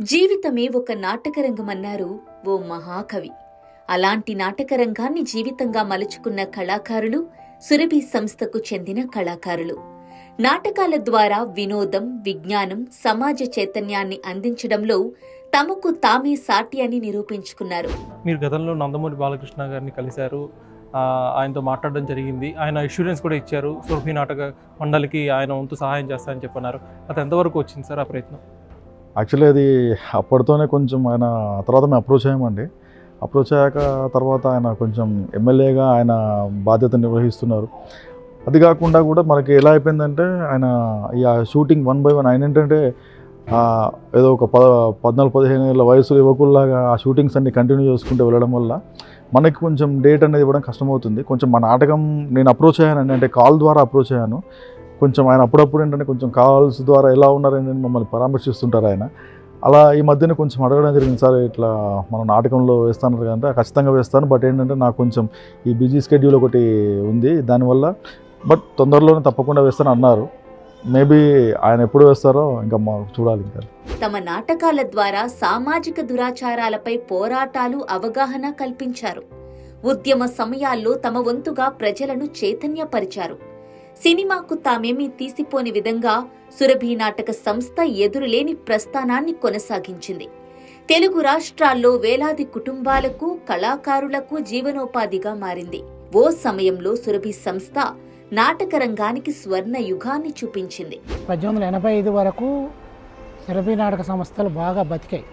జీవితమే ఒక నాటకరంగమన్నారు ఓ మహాకవి. అలాంటి నాటకరంగాన్ని జీవితంగా మలుచుకున్న కళాకారులు సురభి సంస్థకు చెందిన కళాకారులు. నాటకాల ద్వారా వినోదం విజ్ఞానం సమాజ చైతన్యాన్ని అందించడంలో తమకు తామే సాటి అని నిరూపించుకున్నారు. మీరు గతంలో నందమూరి బాలకృష్ణ గారిని కలిశారు. ఆయనతో మాట్లాడడం జరిగింది. ఆయన ఇష్యూరెన్స్ కూడా ఇచ్చారు. సురభి నాటక మండలికి ఆయన వంతు సహాయం చేస్తారని చెప్పన్నారు. అది ఎంతవరకు వచ్చింది సార్ ఆ ప్రయత్నం? యాక్చువల్లీ అది అప్పటితోనే కొంచెం ఆయన తర్వాత మేము అప్రోచ్ అయ్యామండి. అప్రోచ్ అయ్యాక తర్వాత ఆయన కొంచెం ఎమ్మెల్యేగా ఆయన బాధ్యత నిర్వహిస్తున్నారు. అది కాకుండా కూడా మనకి ఎలా అయిపోయిందంటే ఆయన ఈ ఆ షూటింగ్ వన్ బై వన్ ఆయన ఏంటంటే ఏదో ఒక పద పద్నాలుగు పదిహేను ఏళ్ళ వయసు యువకుల్లాగా ఆ షూటింగ్స్ అన్ని కంటిన్యూ చేసుకుంటూ వెళ్ళడం వల్ల మనకి కొంచెం డేట్ అనేది ఇవ్వడం కష్టమవుతుంది. కొంచెం మా నాటకం నేను అప్రోచ్ అయ్యానండి అంటే కాల్ ద్వారా అప్రోచ్ అయ్యాను. కొంచెం ఆయన అప్పుడప్పుడు ఏంటంటే కొంచెం కాల్స్ ద్వారా ఎలా ఉన్నారని మమ్మల్ని పరామర్శిస్తుంటారు ఆయన. అలా ఈ మధ్యన కొంచెం అడగడం జరిగింది సార్ ఇట్లా మన నాటకంలో వేస్తాను అంటే ఖచ్చితంగా వేస్తాను బట్ ఏంటంటే నాకు కొంచెం ఈ బిజీ స్కెడ్యూల్ ఒకటి ఉంది దానివల్ల బట్ తొందరలోనే తప్పకుండా వేస్తాను అన్నారు. మేబీ ఆయన ఎప్పుడు వేస్తారో ఇంకా మా చూడాలి ఇంకా. తమ నాటకాల ద్వారా సామాజిక దురాచారాలపై పోరాటాలు అవగాహన కల్పించారు. ఉద్యమ సమయాల్లో తమ వంతుగా ప్రజలను చైతన్యపరిచారు. సినిమాకు తామేమీ తీసిపోని విధంగా సురభి నాటక సంస్థ ఎదురులేని ప్రస్థానాన్ని కొనసాగించింది. తెలుగు రాష్ట్రాల్లో వేలాది కుటుంబాలకు కళాకారులకు జీవనోపాధిగా మారింది. ఓ సమయంలో సురభి సంస్థ నాటక రంగానికి స్వర్ణ యుగాన్ని చూపించింది. పద్దెనిమిది వందల ఎనభై ఐదు వరకు సురభి నాటక సంస్థలు బాగా బతికాయి.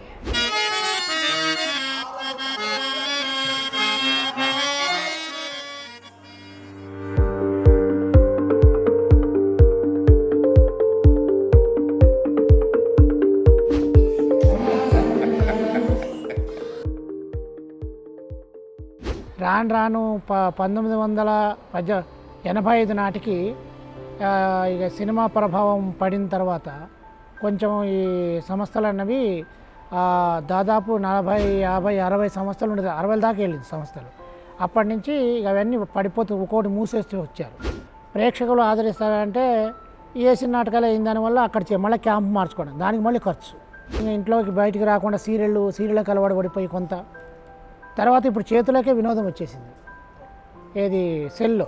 రాను రాను ప పంతొమ్మిది వందల పద్ద ఎనభై ఐదు నాటికి ఇక సినిమా ప్రభావం పడిన తర్వాత కొంచెం ఈ సంస్థలు అన్నవి దాదాపు నలభై యాభై అరవై సంస్థలు ఉండేది. అరవై దాకా వెళ్ళింది సంస్థలు. అప్పటి నుంచి ఇక అవన్నీ పడిపోతూ ఒక్కోటి మూసేస్తూ వచ్చారు. ప్రేక్షకులు ఆదరిస్తారంటే ఏసీ నాటకాలు అయిన దానివల్ల అక్కడ మళ్ళీ క్యాంప్ మార్చుకోవడం దానికి మళ్ళీ ఖర్చు. ఇంట్లోకి బయటికి రాకుండా సీరియళ్ళు సీరియళ్ళకి అలవాటు పడిపోయి కొంత తర్వాత ఇప్పుడు చేతులకే వినోదం వచ్చేసింది. ఏది? సెల్లో.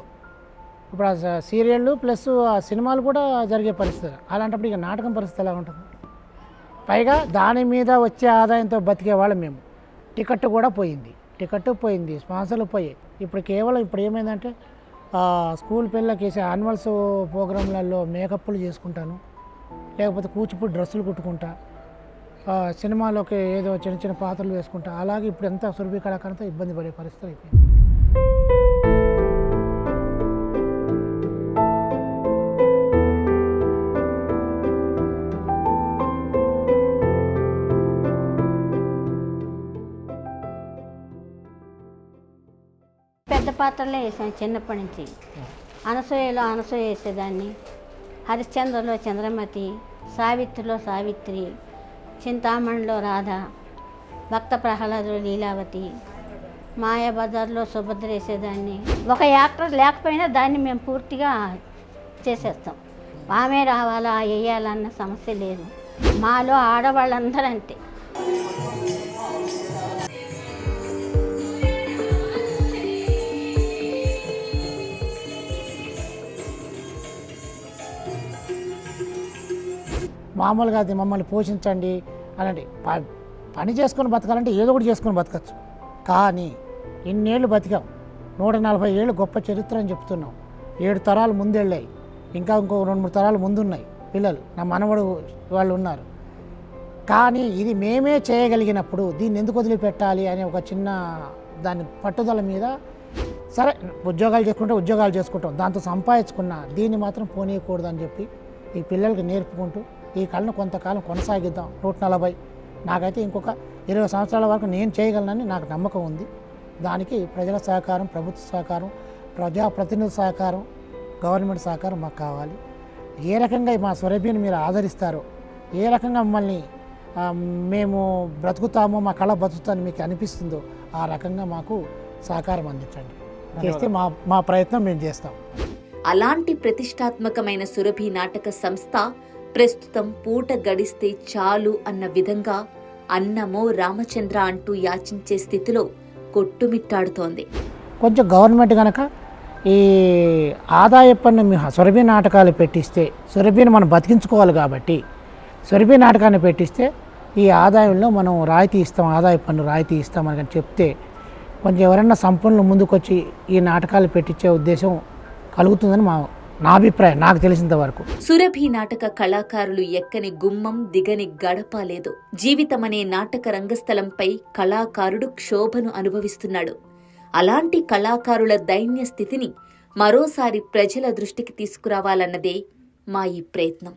ఇప్పుడు ఆ సీరియళ్ళు ప్లస్ ఆ సినిమాలు కూడా జరిగే పరిస్థితి. అలాంటప్పుడు ఇక నాటకం పరిస్థితి ఎలా ఉంటుంది? పైగా దాని మీద వచ్చే ఆదాయంతో బతికే వాళ్ళం మేము. టికెట్ కూడా పోయింది. టికెట్ పోయింది. స్పాన్సర్లు పోయాయి. ఇప్పుడు కేవలం ఇప్పుడు ఏమైందంటే స్కూల్ పిల్లలకి వేసే యాన్యువల్స్ ప్రోగ్రాంలలో మేకప్లు చేసుకుంటాను. లేకపోతే కూచిపూడి డ్రెస్సులు కుట్టుకుంటా. సినిమాలోకి ఏదో చిన్న చిన్న పాత్రలు వేసుకుంటా అలాగే ఇప్పుడు ఎంత సురభి కళాకారంతో ఇబ్బంది పడే పరిస్థితి అయిపోయింది. పెద్ద పాత్రలే వేసాను చిన్నప్పటి నుంచి. అనసూయలో అనసూయ వేసేదాన్ని. హరిశ్చంద్రలో చంద్రమతి సావిత్రిలో సావిత్రి చింతామణిలో రాధ భక్త ప్రహ్లాదులో లీలావతి మాయాబజార్లో సుభద్ర వేసేదాన్ని. ఒక యాక్టర్ లేకపోయినా దాన్ని మేము పూర్తిగా చేసేస్తాం. ఆమె రావాలా వేయాలన్న సమస్య లేదు. మాలో ఆడవాళ్ళందరూ మామూలుగా అది మమ్మల్ని పోషించండి అలాంటి ప- పని చేసుకొని బతకాలంటే ఏదో ఒకటి చేసుకొని బతకచ్చు. కానీ ఇన్నేళ్ళు బతికాం. నూట నలభై ఏళ్ళు గొప్ప చరిత్ర అని చెప్తున్నాం. ఏడు తరాలు ముందెళ్ళాయి. ఇంకా ఇంకో రెండు మూడు తరాలు ముందున్నాయి పిల్లలు. నా మనవడు వాళ్ళు ఉన్నారు. కానీ ఇది మేమే చేయగలిగినప్పుడు దీన్ని ఎందుకు వదిలిపెట్టాలి అనే ఒక చిన్న దాని పట్టుదల మీద సరే ఉద్యోగాలు చేసుకుంటే ఉద్యోగాలు చేసుకుంటాం. దాంతో సంపాదించుకున్న దీన్ని మాత్రం పోనీయకూడదని చెప్పి ఈ పిల్లలకి నేర్పుకుంటూ ఈ కళను కొంతకాలం కొనసాగిద్దాం. నూట నలభై. నాకైతే ఇంకొక ఇరవై సంవత్సరాల వరకు నేను చేయగలనని నాకు నమ్మకం ఉంది. దానికి ప్రజల సహకారం ప్రభుత్వ సహకారం ప్రజాప్రతినిధుల సహకారం గవర్నమెంట్ సహకారం మాకు కావాలి. ఏ రకంగా మా స్వరభ్యని మీరు ఆదరిస్తారో ఏ రకంగా మమ్మల్ని మేము బ్రతుకుతామో మా కళ బతుకుతామని మీకు అనిపిస్తుందో ఆ రకంగా మాకు సహకారం అందించండి. చేస్తే మా మా ప్రయత్నం మేము చేస్తాం. అలాంటి ప్రతిష్టాత్మకమైన సురభి నాటక సంస్థ ప్రస్తుతం పూట గడిస్తే చాలు అన్న విధంగా అన్నమో రామచంద్ర అంటూ యాచించే స్థితిలో కొట్టుమిట్టాడుతోంది. కొంచెం గవర్నమెంట్ కనుక ఈ ఆదాయ పన్ను మీ సురభి నాటకాలు పెట్టిస్తే సురభిని మనం బతికించుకోవాలి కాబట్టి సురభి నాటకాన్ని పెట్టిస్తే ఈ ఆదాయంలో మనం రాయితీ ఇస్తాం ఆదాయ పన్ను రాయితీ ఇస్తాం అని చెప్తే కొంచెం ఎవరైనా సంపన్నులు ముందుకొచ్చి ఈ నాటకాలు పెట్టించే ఉద్దేశం కలుగుతుందని మా నా అభిప్రాయం నాకు తెలిసినంత వరకు. సురభి నాటక కళాకారులు ఎక్కని గుమ్మం దిగని గడప లేదు. జీవితమనే నాటక రంగస్థలంపై కళాకారుడు క్షోభను అనుభవిస్తున్నాడు. అలాంటి కళాకారుల దైన్య స్థితిని మరోసారి ప్రజల దృష్టికి తీసుకురావాలన్నదే మా ఈ ప్రయత్నం.